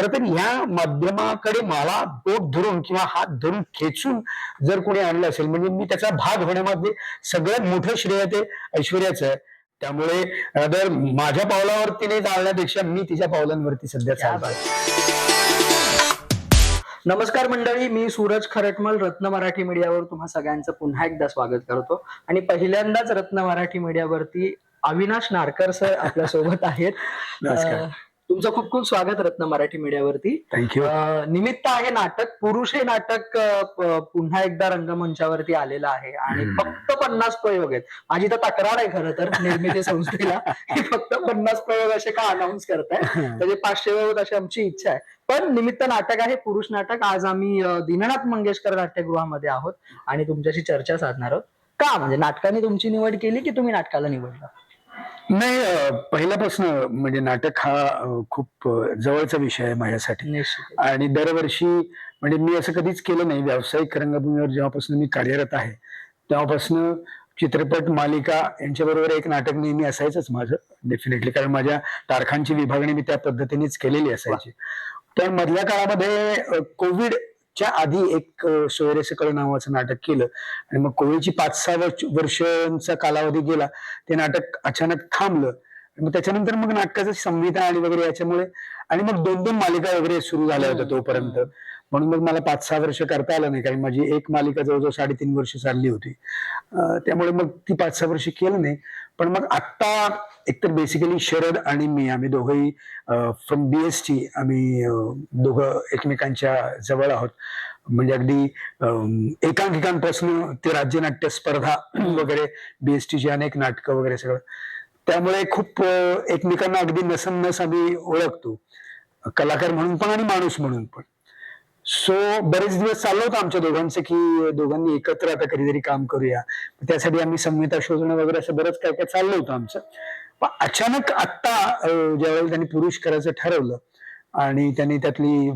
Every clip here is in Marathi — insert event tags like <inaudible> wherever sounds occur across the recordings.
खर तर ह्या माध्यमाकडे मला बोट धरून किंवा हात धरून खेचून जर कोणी आणलं असेल म्हणजे मी त्याचा भाग होण्यामध्ये सगळ्यात मोठं श्रेय ते ऐश्वर्याचं आहे. त्यामुळे जर माझ्या पावलावरती नाही चालण्यापेक्षा मी तिच्या पावलांवरती सध्या चालतो नमस्कार मंडळी मी सूरज खरटमल रत्न मराठी मीडियावर तुम्हा सगळ्यांचं पुन्हा एकदा स्वागत करतो. आणि पहिल्यांदाच रत्न मराठी मीडियावरती अविनाश नारकर सर आपल्यासोबत आहेत तुमचं खूप खूप स्वागत रत्न मराठी मीडियावरती. थँक्यू निमित्त आहे नाटक पुरुष हे नाटक पुन्हा एकदा रंगमंचावरती आलेलं आहे आणि. फक्त पन्नास प्रयोग आहेत. माझी तर तक्रार आहे खरं तर निर्मिती संस्थेला की फक्त पन्नास प्रयोग असे का अनाऊन्स करताय? त्याचे <laughs> पाचशे होत अशी आमची इच्छा आहे. पण निमित्त नाटक आहे पुरुष नाटक. आज आम्ही दीननाथ मंगेशकर नाट्यगृहामध्ये आहोत आणि तुमच्याशी चर्चा साधणार आहोत. का? म्हणजे नाटकाने तुमची निवड केली की तुम्ही नाटकाला निवडलं? नाही पहिल्यापासून म्हणजे नाटक हा खूप जवळचा विषय आहे माझ्यासाठी. आणि दरवर्षी म्हणजे मी असं कधीच केलं नाही. व्यावसायिक रंगभूमीवर जेव्हापासून मी कार्यरत आहे तेव्हापासून चित्रपट मालिका यांच्याबरोबर एक नाटक नेहमी असायचंच माझं डेफिनेटली कारण माझ्या तारखांची विभागणी मी त्या पद्धतीनेच केलेली असायची. पण मधल्या काळामध्ये अं, कोविडच्या आधी एक अं, सोयरे सकळ नावाचं नाटक केलं. आणि मग कोविडची पाच सहा वर्ष वर्षांचा कालावधी गेला ते नाटक अचानक थांबलं. आणि मग त्याच्यानंतर मग नाटकाचं संविधान आणि वगैरे याच्यामुळे आणि मग दोन दोन मालिका वगैरे सुरू झाल्या होत्या तोपर्यंत. म्हणून मग मला पाच सहा वर्ष करता आलं नाही कारण माझी एक मालिका जवळजवळ साडेतीन वर्ष चालली होती. त्यामुळे मग ती पाच सहा वर्ष केलं नाही. पण मग आत्ता एकतर बेसिकली शरद आणि मी आम्ही दोघंही फ्रॉम बी एस टी आम्ही दोघं एकमेकांच्या जवळ आहोत. म्हणजे अगदी एकांकिकांपासून ते राज्यनाट्य स्पर्धा <clears throat> वगैरे बी एस टीची अनेक नाटकं वगैरे सगळं. त्यामुळे खूप एकमेकांना अगदी नसन नस आम्ही ओळखतो. कलाकार म्हणून पण आणि माणूस म्हणून पण. सो बरेच दिवस चाललं होतं आमच्या दोघांचं की दोघांनी एकत्र आता कधीतरी काम करूया. त्यासाठी आम्ही संहिता शोधणं वगैरे असं बरंच काय काय चाललं होतं आमचं. पण अचानक आत्ता ज्यावेळेला त्यांनी पुरुष करायचं ठरवलं आणि त्यांनी त्यातली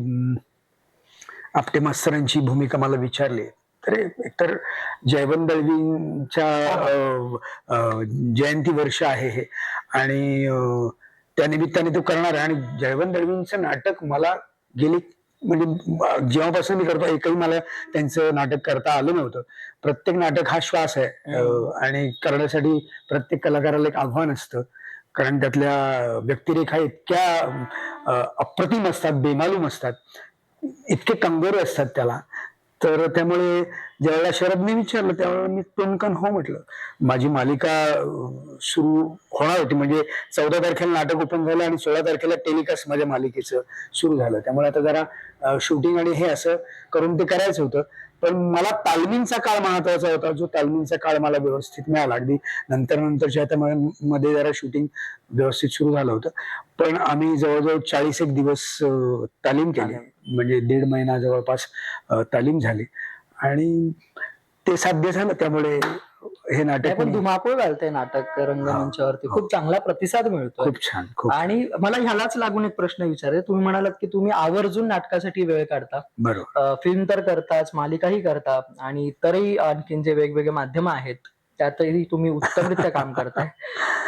आपटे मास्तरांची भूमिका मला विचारली. तर एकतर जयवंत दळवींच्या अं, जयंती वर्ष आहे हे. आणि त्यानिमित्ताने त्या निमित्ताने तो करणार आहे. आणि जयवंत दळवींचं नाटक मला गेली म्हणजे जेव्हापासून मी करतो एकही मला त्यांचं नाटक करता आलं नव्हतं. प्रत्येक नाटक हा श्वास आहे अं, आणि करण्यासाठी प्रत्येक कलाकाराला एक आव्हान असतं. कारण त्यातल्या व्यक्तिरेखा इतक्या अप्रतिम असतात बेमालूम असतात. इतके कंगोरे असतात त्याला. तर त्यामुळे ज्यावेळेला शरदने विचारलं त्यावेळेला मी टोनकन हो म्हटलं. माझी मालिका सुरू होणार होती. म्हणजे चौदा तारखेला नाटक ओपन झालं आणि सोळा तारखेला टेलिकास्ट माझ्या मालिकेचं सुरू झालं. त्यामुळे आता जरा शूटिंग आणि हे असं करून ते करायचं होतं. पण मला तालमींचा काळ महत्त्वाचा होता जो तालमींचा काळ मला व्यवस्थित मिळाला. अगदी नंतर नंतरच्या आता म- मध्ये जरा शूटिंग व्यवस्थित सुरू झालं होतं. पण आम्ही जवळजवळ चाळीस एक दिवस तालीम केली. म्हणजे दीड महिना जवळपास तालीम झाली. आणि ते साध्य झालं. त्यामुळे हे नाटक पण धुमाकूळ घालते नाटक रंगमंचावरती. खूप चांगला प्रतिसाद मिळतो खूप छान खूप आणि मला ह्यालाच लागून एक प्रश्न विचारायचा तुम्ही म्हणालात की तुम्ही आवर्जून नाटकासाठी वेळ काढता. बरोबर. फिल्म तर करताच मालिकाही करता आणि इतरही आणखीन जे वेगवेगळे माध्यम आहेत त्यातही तुम्ही उत्तमरित्या काम करताय.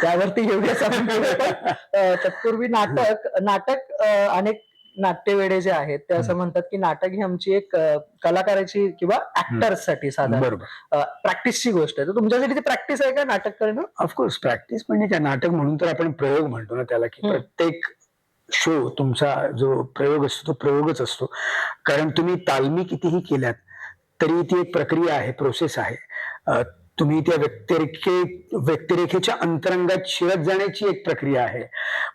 <laughs> त्यावरती अं, तत्पूर्वी नाटक नाटक अनेक नाट्यवेडे जे आहेत ते असं म्हणतात की नाटक ही आमची एक कलाकाराची किंवा ऍक्टर्ससाठी साधारण बरोबर. प्रॅक्टिसची गोष्ट आहे. तर तुमच्यासाठी ती प्रॅक्टिस आहे का नाटक करणं? ऑफकोर्स प्रॅक्टिस म्हणजे काय? नाटक म्हणून तर आपण प्रयोग म्हणतो ना त्याला की. प्रत्येक शो तुमचा जो प्रयोग असतो तो प्रयोगच असतो. कारण तुम्ही तालमी कितीही केल्यात तरी ती एक प्रक्रिया आहे प्रोसेस आहे. तुम्ही त्या व्यक्तिरेखे व्यक्तिरेखेच्या अंतरंगात शिरत जाण्याची एक प्रक्रिया आहे.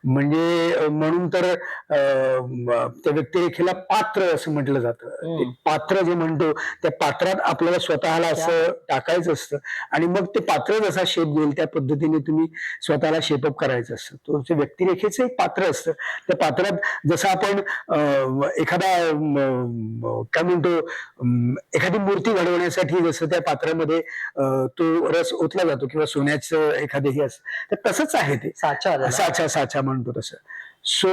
म्हणजे म्हणून तर त्या व्यक्तिरेखेला पात्र असं म्हटलं जातं. पात्र जे म्हणतो त्या पात्रात आपल्याला स्वतःला असं टाकायचं असतं. आणि मग ते पात्र जसा शेप घेईल त्या पद्धतीने तुम्ही स्वतःला शेपअप करायचं असतं. तो जे व्यक्तिरेखेचं एक पात्र असतं. त्या पात्रात जसं आपण एखादा काय म्हणतो एखादी मूर्ती घडवण्यासाठी जसं त्या पात्रामध्ये तो रस ओतला जातो किंवा सोन्याचं एखादं हे असतं तर तसंच आहे ते. साचा. साचा साचा म्हणतो तसं. सो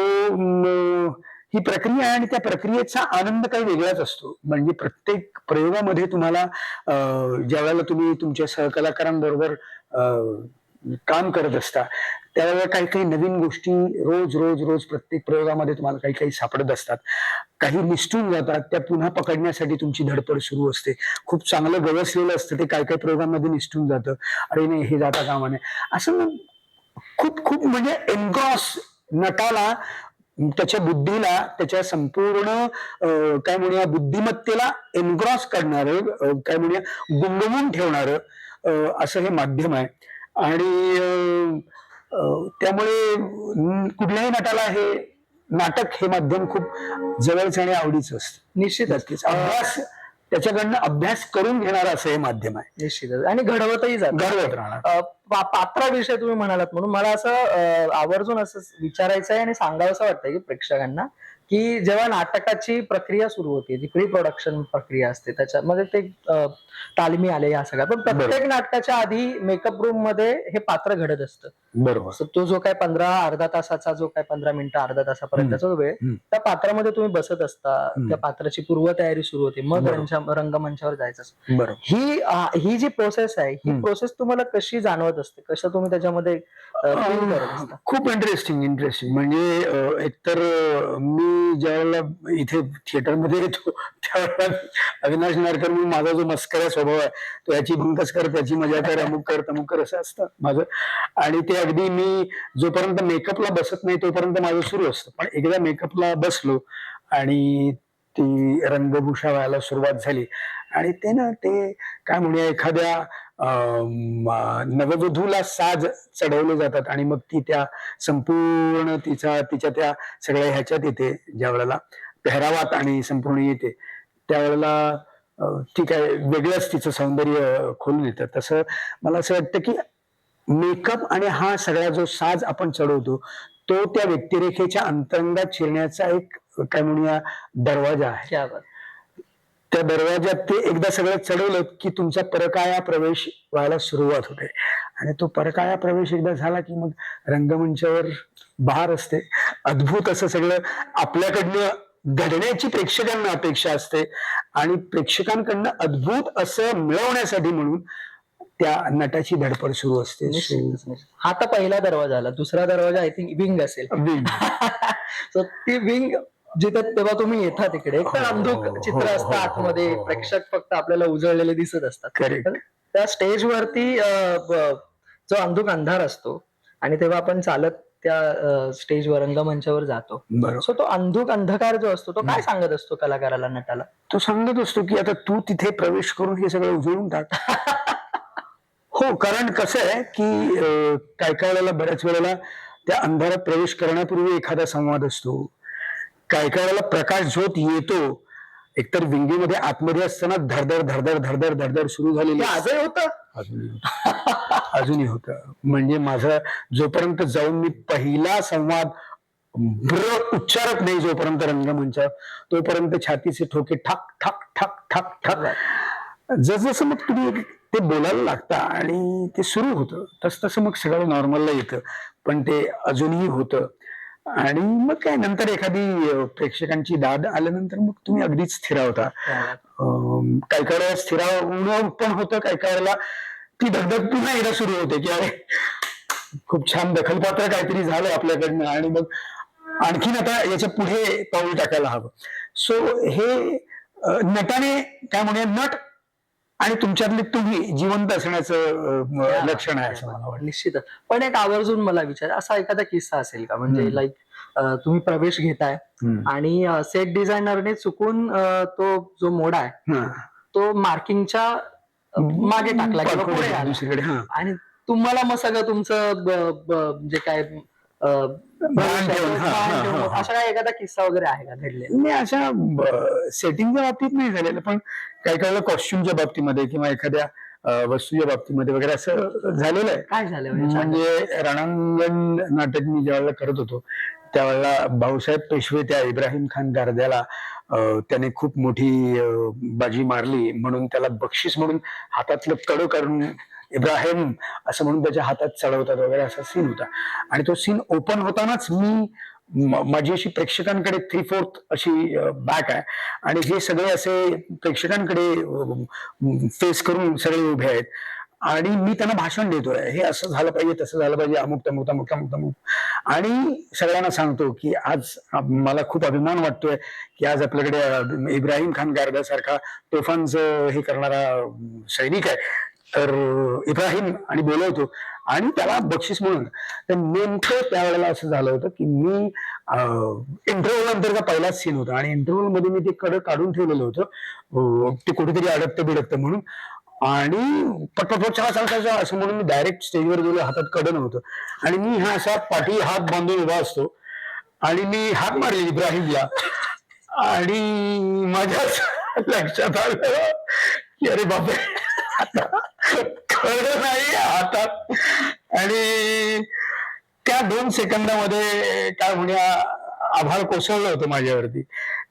ही प्रक्रिया आहे आणि त्या प्रक्रियेचा आनंद काही वेगळाच असतो. म्हणजे प्रत्येक प्रयोगामध्ये तुम्हाला अं, ज्या वेळेला तुम्ही तुमच्या सहकलाकारांबरोबर अं, काम करत असता त्यावेळेला काही काही नवीन गोष्टी रोज रोज रोज प्रत्येक प्रयोगामध्ये तुम्हाला काही काही सापडत असतात. काही निसटून जातात त्या पुन्हा पकडण्यासाठी तुमची धडपड सुरू असते. खूप चांगलं गवसलेलं असतं ते काही काही प्रयोगांमध्ये निसटून जातं. अरे नाही हे जाता कामा नये. असं खूप खूप म्हणजे एनक्रॉस नटाला त्याच्या बुद्धीला त्याच्या संपूर्ण अं, काय म्हणूया बुद्धिमत्तेला एनग्रॉस करणारं काय म्हणूया गुंगवून ठेवणारं अं, असं हे माध्यम आहे. आणि त्यामुळे कुठल्याही नटाला हे नाटक हे माध्यम खूप जवळचं आणि आवडीचं असतं. निश्चितच. नक्कीच. अभ्यास त्याच्याकडनं अभ्यास करून घेणार असं हे माध्यम आहे. निश्चितच. आणि घडवतही जात. घडवत राहणार. पात्राविषयी तुम्ही म्हणालात. म्हणून मला असं आवर्जून असं विचारायचं आहे आणि सांगावंसं वाटतंय की प्रेक्षकांना की जेव्हा नाटकाची प्रक्रिया सुरू होते जी प्री प्रोडक्शन प्रक्रिया असते त्याच्यामध्ये ते अ, तालमी आले या सगळ्या. पण प्रत्येक नाटकाच्या आधी मेकअप रूममध्ये हे पात्र घडत असतं. बरोबर. तो जो काय पंधरा अर्धा तासाचा जो काय पंधरा मिनिटं अर्धा तासापर्यंतचा जो वेळ. त्या पात्रामध्ये तुम्ही बसत असता. त्या पात्राची पूर्वतयारी सुरू होते. मग रंगमंचावर जायचं ही ही जी प्रोसेस आहे ही. प्रोसेस तुम्हाला कशी जाणवत असते. कसं तुम्ही त्याच्यामध्ये करत असता? खूप इंटरेस्टिंग इंटरेस्टिंग म्हणजे अं, एकतर अं, मी ज्यावेळेला इथे थिएटरमध्ये येतो त्यावेळेला अविनाश नारकर म्हणून माझा जो मस्करा स्वभाव आहे तो याची भंकस कर त्याची मजा कर अमुक कर तमुक कर असं असतं माझं. आणि ते अगदी मी जोपर्यंत मेकअपला बसत नाही तोपर्यंत माझं सुरू असतं. पण एकदा मेकअपला बसलो आणि ती रंगभूषा व्हायला सुरुवात झाली. आणि ते ना ते काय म्हणूया एखाद्या नववधूला साज चढवले जातात आणि मग ती त्या संपूर्ण तिचा तिच्या त्या सगळ्या ह्याच्यात येते ज्या वेळेला पेहरावात आणि संपूर्ण येते त्यावेळेला ठीक ती काय वेगळंच तिचं सौंदर्य खोलून येतं. तसं मला असं वाटतं की मेकअप आणि हा सगळा जो साज आपण चढवतो तो त्या व्यक्तिरेखेच्या अंतरंगात शिरण्याचा एक काय म्हणूया दरवाजा आहे. त्या दरवाज्यात ते एकदा सगळं चढवलं की तुमचा परकाया प्रवेश व्हायला सुरुवात होते. आणि तो परकाया प्रवेश एकदा झाला की मग रंगमंचावर बहार असते. अद्भुत असं सगळं आपल्याकडनं घडण्याची प्रेक्षकांना अपेक्षा असते. आणि प्रेक्षकांकडनं अद्भुत असं मिळवण्यासाठी म्हणून त्या नटाची धडपड सुरू असते. हा तर पहिला दरवाजा आला. दुसरा दरवाजा आय थिंक विंग असेल. Wing. <laughs> So ती विंग जिथे तेव्हा तुम्ही येता तिकडे. एक तर हो, अंधुक हो, चित्र हो, असतं हो, आतमध्ये. प्रेक्षक फक्त आपल्याला उजळलेले दिसत असतात. त्या स्टेजवरती जो अंधुक अंधार असतो आणि तेव्हा आपण चालत त्या स्टेजवर रंगमंचावर जातो. सो तो अंधुक अंधकार जो असतो तो काय सांगत असतो कलाकाराला नटाला? तो सांगत असतो की आता तू तिथे प्रवेश करून हे सगळं उजळून टाक. <laughs> हो कारण कसं आहे की काय काय वेळेला बऱ्याच वेळेला त्या अंधारात प्रवेश करण्यापूर्वी एखादा संवाद असतो. काय काय वेळेला प्रकाश झोत येतो. एकतर विंगीमध्ये आतमध्ये असताना धडधड धडधड धडधड धडधड सुरू झालेली. आजही होतं? अजूनही होतं. अजूनही होत. म्हणजे माझं जोपर्यंत जाऊन मी पहिला संवाद ब्र उच्चारत नाही जोपर्यंत रंगमंचावर तोपर्यंत छातीचे ठोके ठाक ठाक ठाक ठाक ठाक. जसजसं मग तुम्ही ते बोलायला लागता आणि ते सुरू होतं. तस तसं मग सगळं नॉर्मलला येतं. पण ते अजूनही होतं. आणि मग काय नंतर एखादी प्रेक्षकांची दाद आल्यानंतर मग तुम्ही अगदीच स्थिरावता अं, काही काही वेळेला स्थिरावणं पण होतं काही काही वेळेला ती धगधग पुन्हा एकदा सुरू होते की अरे खूप छान दखलपात्र काहीतरी झालं आपल्याकडनं आणि मग आणखीन आता याच्यापुढे पाऊल टाकायला हवं. सो हे नटाने काय म्हणूया नट आणि तुमच्यातले तुम्ही जिवंत असण्याचं अं, लक्षण आहे असं मला वाटतं निश्चितच पण एक आवर्जून मला विचार असा एखादा किस्सा असेल का म्हणजे हम्म. लाईक तुम्ही प्रवेश घेताय हम्म. आणि सेट डिझायनरने चुकून अ, तो जो मोड आहे हां. तो मार्किंगच्या मागे टाकला किंवा पुढे आला. दुसरीकडे हा आणि तुम्हाला मग सगळं तुमचं ब- ब- जे काय अ, भान ठेवून, हा, हा, हा, हा. असा काय एखादा किस्सा वगैरे आहे का घडलेला? नाही अशा सेटिंगच्या बाबतीत नाही झालेलं पण काही काही कॉस्ट्युमच्या बाबतीमध्ये किंवा एखाद्या अं, वस्तूच्या बाबतीमध्ये वगैरे असं झालेलं आहे. काय झालं म्हणजे म्हणजे रणांगण नाटक मी ज्यावेळेला करत होतो त्यावेळेला भाऊसाहेब पेशवे त्या इब्राहिम खान गारद्याला अं, त्याने खूप मोठी अं, बाजी मारली म्हणून त्याला बक्षीस म्हणून हातातलं कडं करून इब्राहिम असं म्हणून त्याच्या हातात चढवतात वगैरे असा सीन होता. आणि तो सीन ओपन होतानाच मी माझी अशी प्रेक्षकांकडे थ्री फोर्थ अशी बॅक आहे. आणि हे सगळे असे प्रेक्षकांकडे फेस करून सगळे उभे आहेत. आणि मी त्यांना भाषण देतोय. हे असं झालं पाहिजे तसं झालं पाहिजे अमुक तमुक तमुक तमुक तमुक. आणि सगळ्यांना सांगतो की आज मला खूप अभिमान वाटतोय की आज आपल्याकडे इब्राहिम खान गारदासारखा तोफांचं हे करणारा सैनिक आहे. तर इब्राहिम आणि बोलवतो. आणि त्याला बक्षीस म्हणून. तर नेमकं त्यावेळेला असं झालं होतं की मी इंटरव्हल नंतरचा पहिलाच सीन होता. आणि इंटरव्हलमध्ये मी ते कडं काढून ठेवलेलं होतं. ते कुठेतरी अडकतं बिडकतं म्हणून. आणि पटपट चला सांगायचं असं म्हणून मी डायरेक्ट स्टेजवर गेलो. हातात कडं नव्हतं. आणि मी हा असा पाठी हात बांधून उभा असतो. आणि मी हात मारले इब्राहिमला. आणि माझ्या लक्षात आलं की अरे बापरे. आता खरं नाही हातात. आणि त्या दोन सेकंदामध्ये काय म्हणूया आभाळ कोसळलं होतं माझ्यावरती.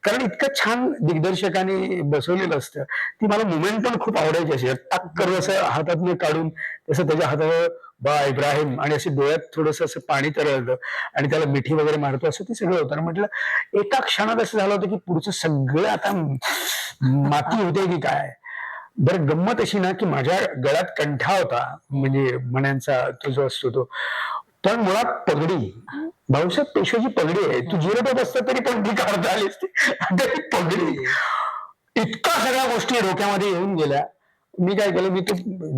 कारण इतकं छान दिग्दर्शकाने बसवलेलं असतं. ती मला मुमेंट पण खूप आवडायची अशी. टक्कर असं हातातनं काढून तसं त्याच्या हातावर बा इब्राहिम आणि असे डोळ्यात थोडस असं पाणी तरळतं आणि त्याला मिठी वगैरे मारतो असं ते सगळं होतं. आणि म्हटलं एका क्षणात असं झालं होतं की पुढचं सगळं आता माती होते की काय? बरं गंमत अशी ना की माझ्या गळ्यात कंठा होता म्हणजे मण्यांचा तो जो असतो तो. पण मुळात पगडी भाऊसाहेब पेशवाची पगडी आहे. तू जिरत असता तरी पण ती काढता आली असती. पगडी. इतका सगळ्या गोष्टी डोक्यामध्ये येऊन गेल्या. मी काय केलं मी ते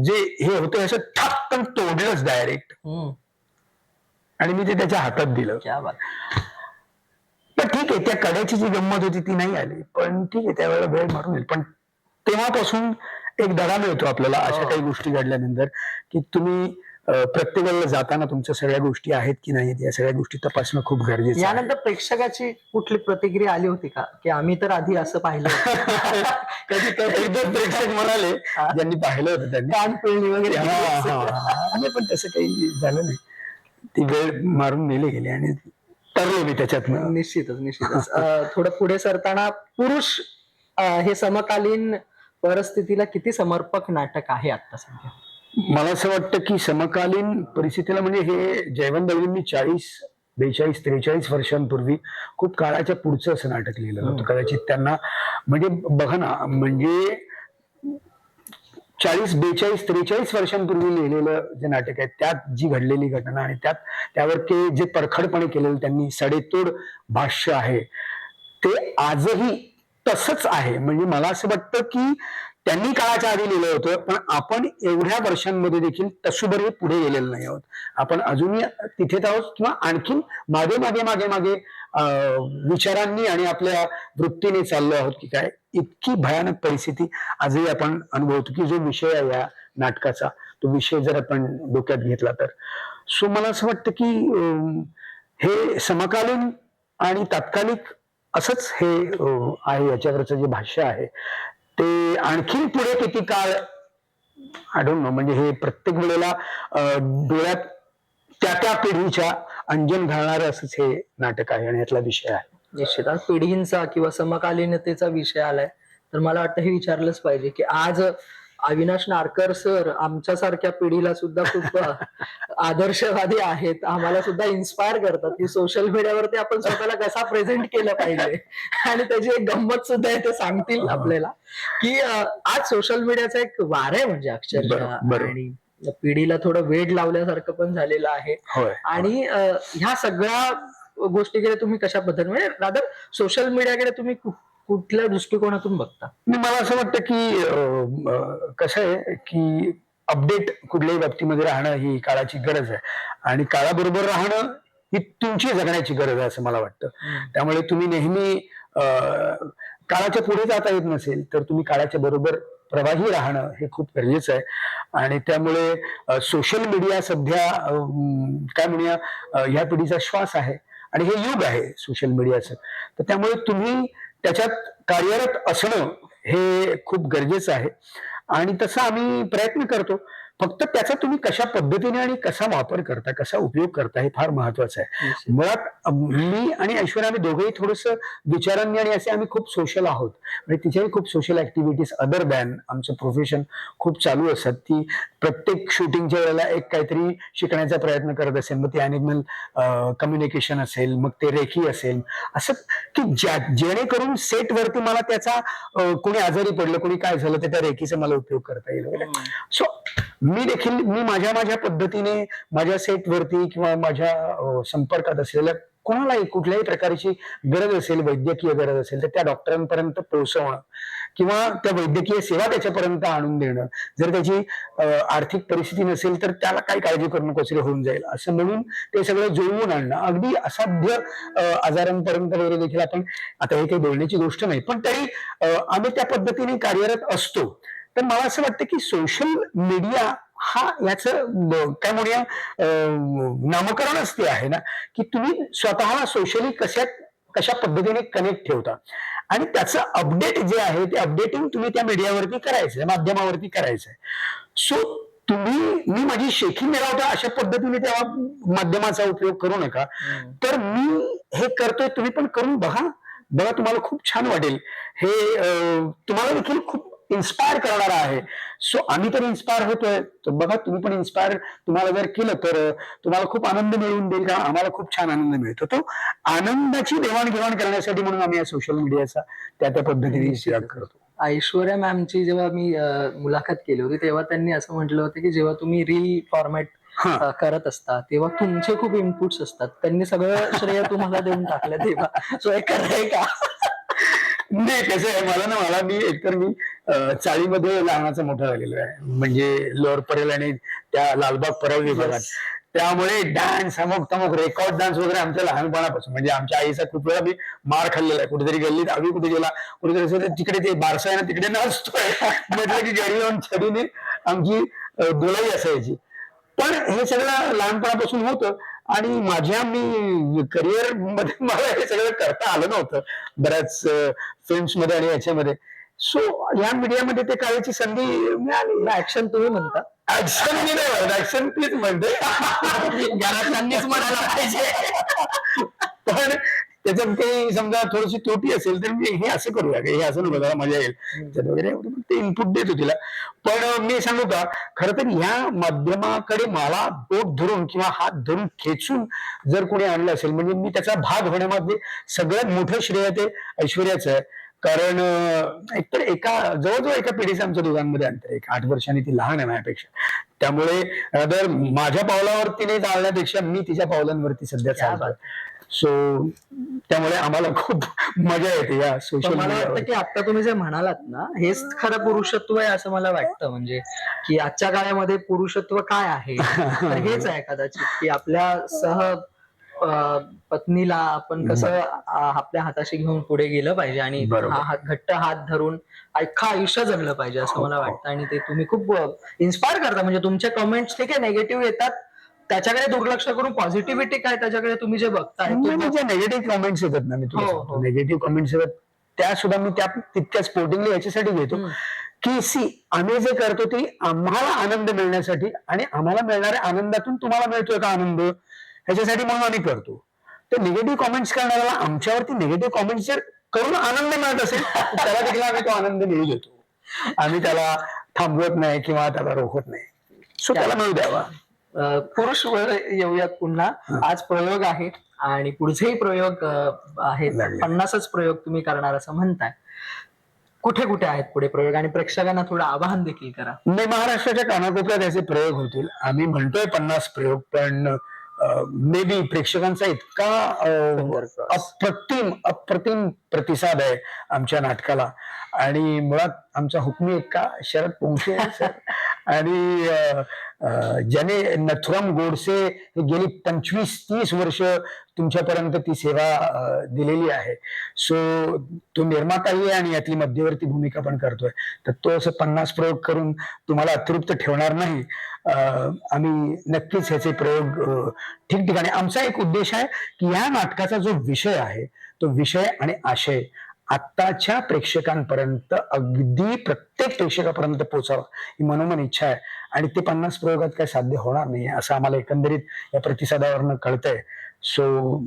जे हे होतं असं ठपकन तोडलंच डायरेक्ट हम्म, आणि मी ते त्याच्या हातात दिलं. पण ठीक आहे त्या कड्याची जी गंमत होती ती नाही आली. पण ठीक आहे त्यावेळेला वेळ मारून येईल. पण तेव्हापासून एक धडा मिळतो आपल्याला अशा हो. काही गोष्टी घडल्यानंतर की तुम्ही अं, प्रत्येक वेळेला जाताना तुमच्या सगळ्या गोष्टी आहेत की नाहीत या सगळ्या गोष्टी तपासणं खूप गरजेचं यानंतर प्रेक्षकाची कुठली प्रतिक्रिया आली होती का? की आम्ही तर आधी असं पाहिलं. <laughs> कधी दोन प्रेक्षक म्हणाले ज्यांनी पाहिलं होतं त्यांनी. कान पिळणी वगैरे पण तसं काही झालं नाही. ती वेळ मारून नेली गेली आणि तरलो मी त्याच्यातनं निश्चितच निश्चितच. थोडं पुढे सरताना पुरुष हे समकालीन परिस्थितीला किती समर्पक नाटक आहे आता सध्या मला असं वाटतं की समकालीन परिस्थितीला म्हणजे हे जयवंत दळवींनी चाळीस बेचाळीस त्रेचाळीस वर्षांपूर्वी खूप काळाच्या पुढचं असं नाटक लिहिलं होतं. कदाचित त्यांना म्हणजे बघा ना म्हणजे चाळीस बेचाळीस त्रेचाळीस वर्षांपूर्वी लिहिलेलं जे नाटक आहे त्यात जी घडलेली घटना आणि त्यात त्यावर ते जे परखडपणे केलेलं त्यांनी सडेतोड भाष्य आहे ते आजही तसंच आहे. म्हणजे मला असं वाटतं की त्यांनी काळाच्या आधी लिहिलं होतं पण आपण एवढ्या वर्षांमध्ये देखील तसुबरी पुढे गेलेलो नाही आहोत. आपण अजूनही तिथेच आहोत किंवा आणखीन मागे मागे मागे मागे विचारांनी आणि आपल्या वृत्तीने चाललो आहोत की काय? इतकी भयानक परिस्थिती आजही आपण अनुभवतो की जो विषय आहे या नाटकाचा तो विषय जर आपण डोक्यात घेतला तर. सो मला असं वाटतं की अं, हे समकालीन आणि तात्कालिक असंच हे आहे याच्यावरचं जे भाष्य आहे ते आणखीन पुढे किती काळ आय डोंट नो म्हणजे हे प्रत्येक वेळेला डोळ्यात त्या त्या पिढीच्या अंजन घालणारं असंच हे नाटक आहे आणि यातला विषय आहे. निश्चित पिढींचा किंवा समकालीनतेचा विषय आलाय तर मला वाटतं हे विचारलंच पाहिजे की आज अविनाश नारकर सर आमच्यासारख्या पिढीला सुद्धा खूप <laughs> आदर्शवादी आहेत. आम्हाला सुद्धा इन्स्पायर करतात की सोशल मीडियावरती आपण स्वतःला कसा प्रेझेंट केलं पाहिजे? आणि त्याची एक गंमत सुद्धा आहे ते सांगतील आपल्याला. की आज सोशल मीडियाचा एक वार आहे म्हणजे अक्षरशः. आणि पिढीला थोडं वेड लावल्यासारखं पण झालेलं आहे. आणि ह्या सगळ्या गोष्टीकडे तुम्ही कशा पद्धतीने म्हणजे रादर सोशल मीडियाकडे तुम्ही कुठल्या दृष्टिकोनातून बघता? मी मला असं वाटतं की कसं आहे की अपडेट कुठल्याही बाबतीमध्ये राहणं ही काळाची गरज आहे. आणि काळाबरोबर राहणं ही तुमची जगण्याची गरज आहे असं मला वाटतं. त्यामुळे तुम्ही नेहमी काळाच्या पुढे जाता येत नसेल तर तुम्ही काळाच्या बरोबर प्रवाही राहणं हे खूप गरजेचं आहे. आणि त्यामुळे सोशल मीडिया सध्या काय म्हणूया ह्या पिढीचा श्वास आहे. आणि हे युग आहे सोशल मीडियाचं तर त्यामुळे तुम्ही त्याच्यात कार्यरत असणं हे खूप गरजेचं आहे. आणि तसं आम्ही प्रयत्न करतो. फक्त त्याचा तुम्ही कशा पद्धतीने आणि कसा वापर करता कसा उपयोग करता हे फार महत्वाचं आहे. मुळात मी आणि ऐश्वर्या आम्ही दोघेही थोडस विचारांनी आणि असे आम्ही खूप सोशल आहोत. म्हणजे तिच्याही खूप सोशल ऍक्टिव्हिटीज अदर दॅन आमचं प्रोफेशन खूप चालू असतात ती प्रत्येक शूटिंगच्या वेळेला एक काहीतरी शिकण्याचा प्रयत्न करत असेल. मग ते अॅनिमल कम्युनिकेशन असेल मग ते रेखी असेल. असं की ज्या जेणेकरून सेट वरती मला त्याचा कोणी आजारी पडलं कोणी काय झालं तर त्या रेखीचा मला उपयोग करता येईल सो मी देखील मी माझ्या माझ्या पद्धतीने माझ्या सेटवरती किंवा माझ्या संपर्कात असलेल्या कोणालाही कुठल्याही प्रकारची गरज असेल वैद्यकीय गरज असेल तर त्या डॉक्टरांपर्यंत पोहोचवणं किंवा त्या वैद्यकीय सेवा त्याच्यापर्यंत आणून देणं. जर त्याची आर्थिक परिस्थिती नसेल तर त्याला काही काळजी करून नको होऊन जाईल. असं म्हणून ते सगळं जुळवून आणणं. अगदी असाध्य आजारांपर्यंत वगैरे देखील आपण आता हे काही बोलण्याची गोष्ट नाही पण तरी आम्ही त्या पद्धतीने कार्यरत असतो. तर मला असं वाटतं की सोशल मीडिया हा याचं काय म्हणूया नामकरणच ते आहे ना की तुम्ही स्वतःला सोशली कशा कशा पद्धतीने कनेक्ट ठेवता. आणि त्याचं अपडेट जे आहे ते अपडेटिंग तुम्ही त्या मीडियावरती करायचंय माध्यमावरती करायचंय सो तुम्ही मी माझी शेखी मिळवता अशा पद्धतीने त्या माध्यमाचा उपयोग करू नका. तर मी हे करतोय तुम्ही पण करून बघा. बघा तुम्हाला खूप छान वाटेल. हे तुम्हाला देखील खूप इन्स्पायर करणारा आहे. सो आम्ही तर इन्स्पायर होतोय. तर बघा तुम्ही पण इन्स्पायर तुम्हाला जर केलं तर तुम्हाला खूप आनंद मिळवून देईल कारण आम्हाला खूप छान आनंद मिळतो तो. आनंदाची देवाणघेवाण करण्यासाठी म्हणून आम्ही या सोशल मीडियाचा त्या त्या पद्धतीने त्याग करतो. ऐश्वर्या मॅमची जेव्हा मी मुलाखत केली होती तेव्हा त्यांनी असं म्हटलं होतं की जेव्हा तुम्ही रील फॉर्मॅट करत असता तेव्हा तुमचे खूप इनपुट्स असतात. त्यांनी सगळं श्रेय तुम्हाला देऊन टाकलं तेव्हा. सो हे खरं आहे का? नाही कसं आहे मला ना मला मी एकतर मी चाळीमध्ये लहानाचा मोठा झालेलो आहे. म्हणजे लोअर परेल आणि त्या लालबाग परळ विभागात. त्यामुळे डान्स अमुक तमुक रेकॉर्ड डान्स वगैरे आमच्या लहानपणापासून. म्हणजे आमच्या आईचा खूप वेळा मी मार खाल्लेला आहे. कुठेतरी गल्लीत आम्ही कुठे गेला कुठेतरी तिकडे ते बारसा आहे ना तिकडे नसतोय <laughs> म्हटलं की घरी येऊन छडीने आमची दोलाई असायची. पण हे सगळं लहानपणापासून होतं. आणि माझ्या मी करिअरमध्ये मला हे सगळं करता आलं नव्हतं. बऱ्याच फिल्म्समध्ये आणि याच्यामध्ये. सो या मीडियामध्ये ते काळाची संधी मिळाली. ऍक्शन तुम्ही म्हणता. ऍक्शन मी नाही म्हणत. ऍक्शन तीच म्हणते. <laughs> घरातल्यांनीच म्हणायला पाहिजे. पण त्याच्यात काही समजा थोडीशी त्रुटी असेल तर मी हे असं करूया का हे असं नको जरा मजा येईल. त्याच्यात वगैरे ते इनपुट देतो तिला. पण मी सांगू का खरं तर ह्या माध्यमाकडे मला बोट धरून किंवा हात धरून खेचून जर कोणी आणलं असेल म्हणजे मी त्याचा भाग होण्यामध्ये सगळ्यात मोठं श्रेय ते ऐश्वर्याचं आहे. कारण एकतर एका जवळजवळ एका पिढीचं आमच्या दोघांमध्ये अंतर. एक आठ वर्षांनी ती लहान आहे माझ्यापेक्षा. त्यामुळे जर माझ्या पावलावरती नाही चालण्यापेक्षा मी तिच्या पावलांवरती सध्या क्या चालतो सो त्यामुळे आम्हाला खूप मजा येते या सोशल मला वाटतं की आता तुम्ही जे म्हणालात ना हेच खरं पुरुषत्व आहे असं मला वाटतं. म्हणजे की आजच्या काळामध्ये पुरुषत्व काय आहे? तर <laughs> हेच आहे कदाचित की आपल्या सह पत्नीला आपण कसं आपल्या हाताशी घेऊन पुढे गेलं पाहिजे आणि. हा घट्ट हात धरून अख्खा आयुष्य जगलं पाहिजे असं मला वाटतं. आणि ते तुम्ही खूप इन्स्पायर करता. म्हणजे तुमचे कमेंट्स ठीक आहे नेगेटिव्ह येतात त्याच्याकडे दुर्लक्ष करून पॉझिटिव्हिटी काय त्याच्याकडे तुम्ही जे बघताय म्हणजे ज्या नेगेटिव्ह कमेंट्स येतात ना मी हो, हो. तुला नेगेटिव्ह कमेंट्स येतात त्या सुद्धा मी त्या तितक्या स्पोर्टिंगली याच्यासाठी घेतो. हम्म. की सी आम्ही जे करतो ते आम्हाला आनंद मिळण्यासाठी आणि आम्हाला मिळणाऱ्या आनंदातून तुम्हाला मिळतोय का आनंद? ह्याच्यासाठी म्हणून आम्ही करतो. तर निगेटिव्ह कमेंट्स करणाऱ्याला आमच्यावरती निगेटिव्ह कमेंट्स जर करून आनंद मिळत असेल तर त्याला देखील आम्ही तो आनंद मिळू देतो. आम्ही त्याला थांबवत नाही किंवा त्याला रोखत नाही. सो त्याला मिळू द्यावा. पुरुष वर येऊयात पुन्हा. आज प्रयोग आहे आणि पुढचेही प्रयोग आहेत. पन्नासच प्रयोग तुम्ही करणार असं म्हणताय. कुठे कुठे आहेत पुढे प्रयोग? आणि प्रेक्षकांना थोडं आवाहन देखील करा. नाही महाराष्ट्राच्या कानाकोपऱ्यात याचे प्रयोग होतील. आम्ही म्हणतोय पन्नास प्रयोग पण मे बी प्रेक्षकांचा इतका. अप्रतिम अप्रतिम प्रतिसाद आहे आमच्या नाटकाला. आणि मुळात आमचा हुकमी एक्का शरद पोंक्षे <laughs> आणि ज्याने नथुराम गोडसे गेली पंचवीस तीस वर्ष तुमच्यापर्यंत ती सेवा दिलेली आहे. सो तो निर्माताही आहे आणि यातली मध्यवर्ती भूमिका पण करतोय. तर तो असं पन्नास प्रयोग करून तुम्हाला अतृप्त ठेवणार नाही. आम्ही नक्कीच ह्याचे प्रयोग ठिकठिकाणी आमचा एक उद्देश आहे की या नाटकाचा जो विषय आहे तो विषय आणि आशय आत्ताच्या प्रेक्षकांपर्यंत अगदी प्रत्येक प्रेक्षकापर्यंत पोहोचावा ही मनोमन इच्छा आहे. आणि ते पन्नास प्रयोगात काय साध्य होणार नाही असं आम्हाला एकंदरीत या प्रतिसादावरनं कळतंय. सो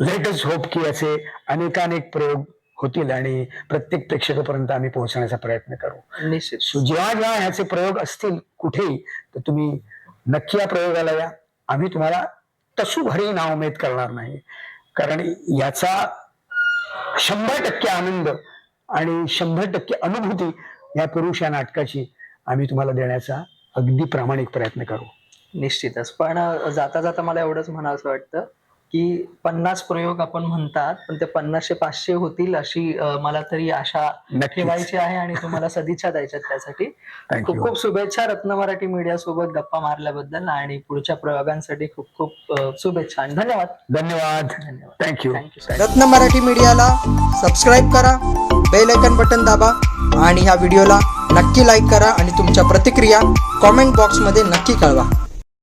लेटच होप की असे अनेकानेक प्रयोग होतील आणि प्रत्येक प्रेक्षकापर्यंत आम्ही पोहोचण्याचा प्रयत्न करू. निश्चित. सो जेव्हा जेव्हा ह्याचे प्रयोग असतील कुठेही तर तुम्ही नक्की या प्रयोगाला या. आम्ही तुम्हाला तसू भरी नावमेद करणार नाही. कारण याचा शंभर टक्के आनंद आणि शंभर टक्के अनुभूती या पुरुष या नाटकाची आम्ही तुम्हाला देण्याचा अगदी प्रामाणिक प्रयत्न करू. निश्चितच. पण जाता जाता मला एवढंच म्हणा असं वाटतं की पन्नास प्रयोग आपण म्हणतात पण ते पन्नासशे पाचशे होतील अशी मला तरी आशा ठेवायची आहे आणि तुम्हाला सदिच्छा द्यायच्यात त्यासाठी. खूप खूप शुभेच्छा रत्न मराठी मीडिया सोबत गप्पा मारल्याबद्दल आणि पुढच्या प्रयोगांसाठी खूप खूप शुभेच्छा आणि धन्यवाद. धन्यवाद. धन्यवाद. थँक्यू थँक्यू रत्न मराठी मीडियाला सबस्क्राईब करा बेल आयकन बटन दाबा आणि ह्या व्हिडिओला नक्की लाईक करा आणि तुमच्या प्रतिक्रिया कॉमेंट बॉक्समध्ये नक्की कळवा.